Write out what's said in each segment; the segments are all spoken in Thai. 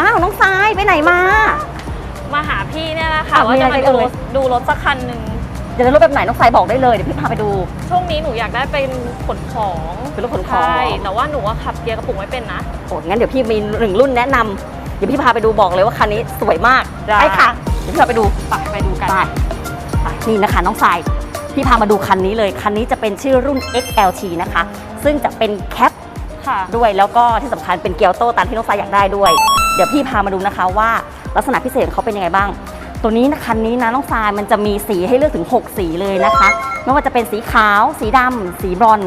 อ้าวน้องทรายไปไหนมา มาหาพี่เนี่ยนะคะอ้าวว่ามีจะอะไรมากันดูเอ่ยดูรถสักคันหนึ่งเดี๋ยวจะรถแบบไหนน้องทรายบอกได้เลยเดี๋ยวพี่พาไปดู ช่วงนี้หนูอยากได้เป็นขนของเป็นรถขนของ ใช่แต่ว่าหนูว่าขับเกียร์กระปุกไม่เป็นนะ โอ้งั้นเดี๋ยวพี่มีหนึ่งรุ่นแนะนำเดี๋ยวพี่พาไปดูบอกเลยว่าคันนี้สวยมากได้ไปค่ะเดี๋ยวพี่พาไปดูไปไปดูกัน ไปไปนี่นะคะน้องทรายพี่พามาดูคันนี้เลยคันนี้จะเป็นชื่อรุ่น XLT นะคะ ซึ่งจะเป็นแคปค่ะ ด้วยแล้วก็ที่สำคัญเป็นเกียวโตตามที่น้องทรายอยากได้ด้วย เดี๋ยวพี่พามาดูนะคะว่าลักษณะพิเศษของเขาเป็นยังไงบ้าง ตัวนี้นะคันนี้นะน้องทรายมันจะมีสีให้เลือกถึง 6 สีเลยนะคะ ไม่ว่าจะเป็นสีขาว สีดำสีบรอน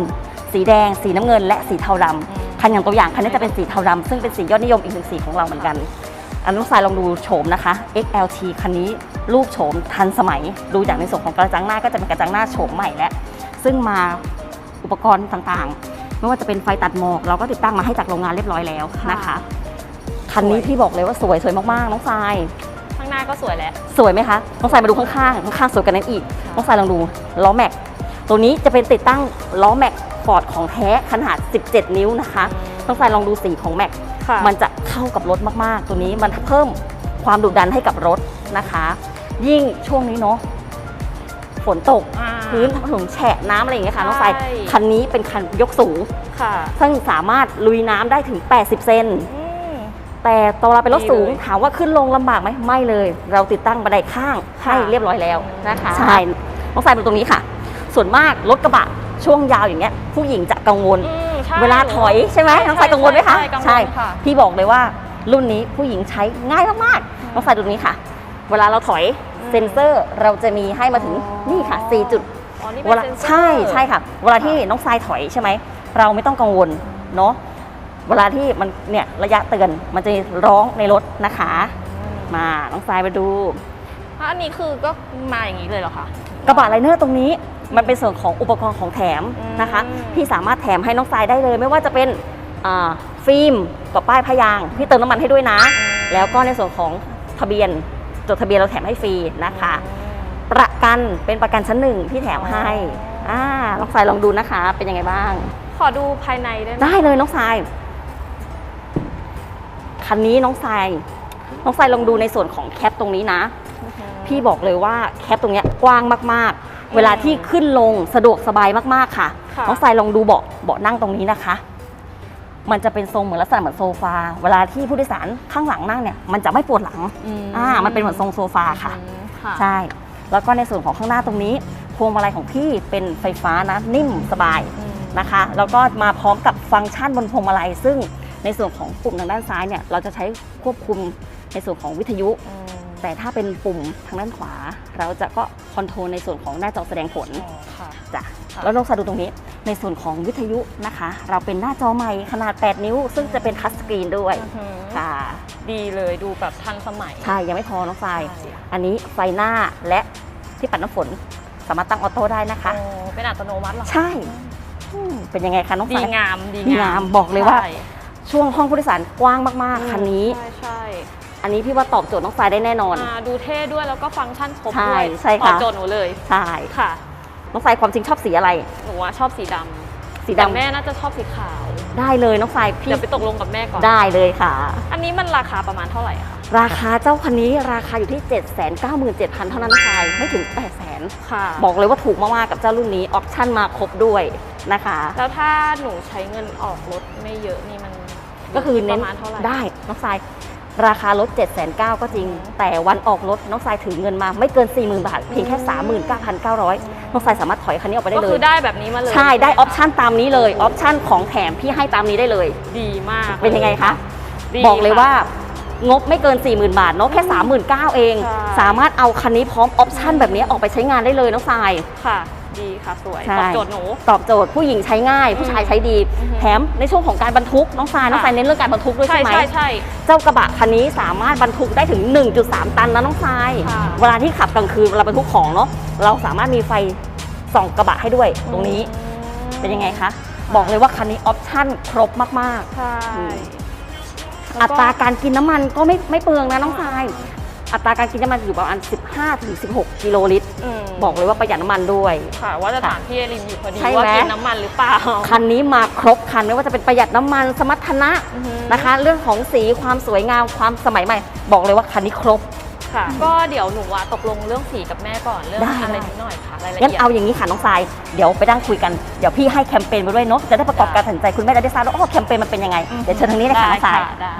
สีแดง สีน้ำเงิน และสีเทาดำคันอย่างตัวอย่างคันนี้จะเป็นสีเทาดำซึ่งเป็นสียอดนิยมอีกหนึ่งสีของเราเหมือนกัน อันน้องทรายลองดูโฉมนะคะ XLT คันนี้รูปโฉมทันสมัย ดูจากในส่วนของกระจังหน้าก็จะเป็นกระจังหน้าโฉมใหม่แล้วซึ่งมาอุปกรณ์ต่างๆ ไม่ว่าจะเป็นไฟตัดหมอกเราก็ติดตั้งมาให้จากโรงงานเรียบร้อยแล้วนะคะ คันนี้พี่บอกเลยว่าสวยสวยมากๆน้องทรายข้างหน้าก็สวยแล้วสวยไหมคะน้องทรายมาดูข้างๆข้างๆสวยกันนั้นอีกน้องทรายลองดูล้อแม็กตัวนี้จะเป็นติดตั้งล้อแม็กฟอร์ดของแท้ขนาด 17 นิ้วนะคะน้องทรายลองดูสีของแม็กค่ะมันจะเข้ากับรถมากๆ ตัวนี้มันเพิ่มความดุดันให้กับรถนะคะ ยิ่งช่วงนี้เนาะฝนตกอ่าพื้นถนนแฉะน้ำอะไรอย่างเงี้ยค่ะน้องทรายใช่คันนี้เป็นคันยกสูงค่ะซึ่งสามารถลุยน้ำได้ถึง 80 เซนอืม แต่ตอนเราเป็นรถสูงดีเลยถามว่าขึ้นลงลำบากไหมไม่เลย เราติดตั้งบันไดข้างค่ะให้เรียบร้อยแล้วนะคะอืมใช่น้องทรายเป็นตรงนี้ค่ะ ส่วนมากรถกระบะช่วงยาวอย่างเงี้ยผู้หญิงจะกังวลอืมใช่เวลาถอยใช่ไหมใช่น้องทรายกังวลไหมคะใช่กังวลค่ะพี่บอกเลยว่ารุ่นนี้ผู้หญิงใช้ง่ายมากๆน้องทรายดูตรงนี้ค่ะ เวลาเราถอยอืมเซ็นเซอร์เราจะมีให้มาถึงอ๋อนี่ค่ะ4จุดอ๋อนี่เวเป็นลาเซ็นเซอร์ใช่ใช่ค่ะ เวลาที่น้องทรายถอยใช่ไหมเราไม่ต้องกังวลเนาะ เวลาที่มันเนี่ยระยะเตือนมันจะร้องในรถนะคะ มาน้องทรายมาดูอะอันนี้คือก็มาอย่างนี้เลยเหรอคะกระบะไลเนอร์ตรงนี้มันเป็นส่วนของอุปกรณ์ของแถมนะคะอืมพี่สามารถแถมให้น้องทรายได้เลย ไม่ว่าจะเป็นอ่าฟิล์มกับป้ายพยางค์พี่เติมน้ำมันให้ด้วยนะ แล้วก็ในส่วนของทะเบียนจดทะเบียนเราแถมให้ฟรีนะคะ ประกันเป็นประกันชั้นหนึ่งที่แถมให้อ่าน้องทรายลองดูนะคะ เป็นยังไงบ้าง ขอดูภายในได้ไหมได้เลยน้องทราย คันนี้น้องทรายน้องทรายลองดูในส่วนของแคปตรงนี้นะอือหือพี่บอกเลยว่าแคปตรงเนี้ยกว้างมากๆ เวลาที่ขึ้นลงสะดวกสบายมากๆค่ะ ค่ะ น้องทรายลองดูเบาะเบาะนั่งตรงนี้นะคะ มันจะเป็นทรงเหมือนลักษณะเหมือนโซฟา เวลาที่ผู้โดยสารข้างหลังนั่งเนี่ยมันจะไม่ปวดหลังอ่ามันเป็นเหมือนทรงโซฟาค่ะอืมค่ะ ใช่ แล้วก็ในส่วนของข้างหน้าตรงนี้ พวงมาลัยของพี่เป็นไฟฟ้านะนิ่มสบายอืมนะคะ แล้วก็มาพร้อมกับฟังก์ชันบนพวงมาลัย ซึ่ง ในส่วนของปุ่มทางด้านซ้ายเนี่ยเราจะใช้ควบคุมในส่วนของวิทยุอืมแต่ถ้าเป็นปุ่มทางด้านขวา เราจะก็คอนโทรลในส่วนของหน้าจอแสดงผลอ๋อค่ะจ้ะค่ะแล้วลองสาดูตรงนี้ ในส่วนของวิทยุนะคะ เราเป็นหน้าจอใหม่ขนาด 8 นิ้ว ซึ่งจะเป็นทัชสกรีนด้วยอือหือค่ะดีเลยดูแบบทันสมัย ใช่ ยังไม่พอน้องทรายใช่อันนี้ไฟหน้าและที่ปัดน้ำฝนสามารถตั้งออโต้ได้นะคะโอ้เป็นอัตโนมัติเหรอ ใช่อืมเป็นยังไงคะน้องดีทรายงามดีดีงามบอกเลยว่าใช่ช่วงห้องผู้โดยสารกว้างมากๆคันนี้ ใช่ใช่อันนี้พี่ว่าตอบโจทย์น้องทรายได้แน่นอน อ่าดูเท่ด้วยแล้วก็ฟังก์ชันครบใช่ด้วยใช่ตค่ะอบโจทย์หนูเลย ใช่ค่ะ น้องทรายความจริงชอบสีอะไร หนูอะชอบสีดำสีแต่ดำแม่น่าจะชอบสีขาว ได้เลยน้องทรายพี่เดี๋ยวไปตกลงกับแม่ก่อน ได้เลยค่ะ อันนี้มันราคาประมาณเท่าไหร่คะราคาเจ้าคันนี้ราคาอยู่ที่ 7 9 7 0 0 0 เท่านั้นนะทรายไม่ถึง 8 0 0 0 0 0ค่ะ บอกเลยว่าถูกมากๆกับเจ้ารุ่นนี้ออปชั่นมาครบด้วยนะคะ แล้วถ้าหนูใช้เงินออกรถไม่เยอะนี่มัน ก็คือปเน้นระมาณเท่าไหร่ได้น้องทรายราคารถ7 9 0 0 0ก็จริงอืมแต่วันออกรถน้องทรายถือเงินมาไม่เกิน 40,000 บาท เพียงแค่ 39,900 น้องทรายสามารถถอยคันนี้ออกไปได้ก็เลคืย อได้แบบนี้มาเลยใช่ได้อหมอปชั่นตามนี้เลยออปชั่นของแถมพี่ให้ตามนี้ได้เลย ดีมากเป็นยังไงคะ ดีบอกเลยค่ะ ว่างบไม่เกิน 40,000 บาทเนาะแค่ 39,000เอง ใช่ สามารถเอาคันนี้พร้อมออปชั่นแบบนี้ออกไปใช้งานได้เลยน้องทราย ค่ะ ดีค่ะสวยใช่ ตอบโจทย์หนู ตอบโจทย์ผู้หญิงใช้ง่าย ผู้ชายใช้ดี อือฮึแถมในช่วงของการบรรทุกน้องทรายน้องทรายเน้นเรื่องการบรรทุกด้วยใช่ใช่ไหม ใช่ใช่ เจ้ากระบะคันนี้สามารถบรรทุกได้ถึง 1.3 ตันนะน้องทราย ค่ะ เวลาที่ขับกลางคืนเวลาบรรทุกของเนาะ เราสามารถมีไฟส่องกระบะให้ด้วย ตรงนี้อืมเป็นยังไงคะ บอกเลยว่าคันนี้ออปชั่นครบมาก ใช่อืมๆแล้อัวก็ตราการกินน้ำมันก็ไม่ไม่เปลืองนะน้องทราย อัตราการกินน้ำมันอยู่ประมาณ 15-16 กิโลลิตร มบอกเลยว่าประหยัดน้ำมันด้วย ค่ะว่าจะถามพี่เอลินอยู่พอดีใช่ไหมว่ากินน้ำมันหรือเปล่า คันนี้มาครบคันไม่ว่าจะเป็นประหยัดน้ำมันสมรรถนะอือฮึ นะคะ เรื่องของสีความสวยงามความสมัยใหม่ บอกเลยว่าคันนี้ครบ ค่ะ ก็เดี๋ยวหนูอะตกลงเรื่องสีกับแม่ก่อนเรื่องได้อะไรได้ นิดหน่อยค่ะรายละงั้นเอียดเอาอย่างนี้ค่ะน้องทรายเดี๋ยวไปนั่งคุยกันเดี๋ยวพี่ให้แคมเปญไปด้วยเนาะจะได้ประกอบการตัดสินใจคุณแม่จะได้ทราบว่าอ๋อแคมเปญมันเป็นยังไงอืมเดี๋ยวเชิญทางนี้เลยค่ะน้องทราย ได้ค่ะได้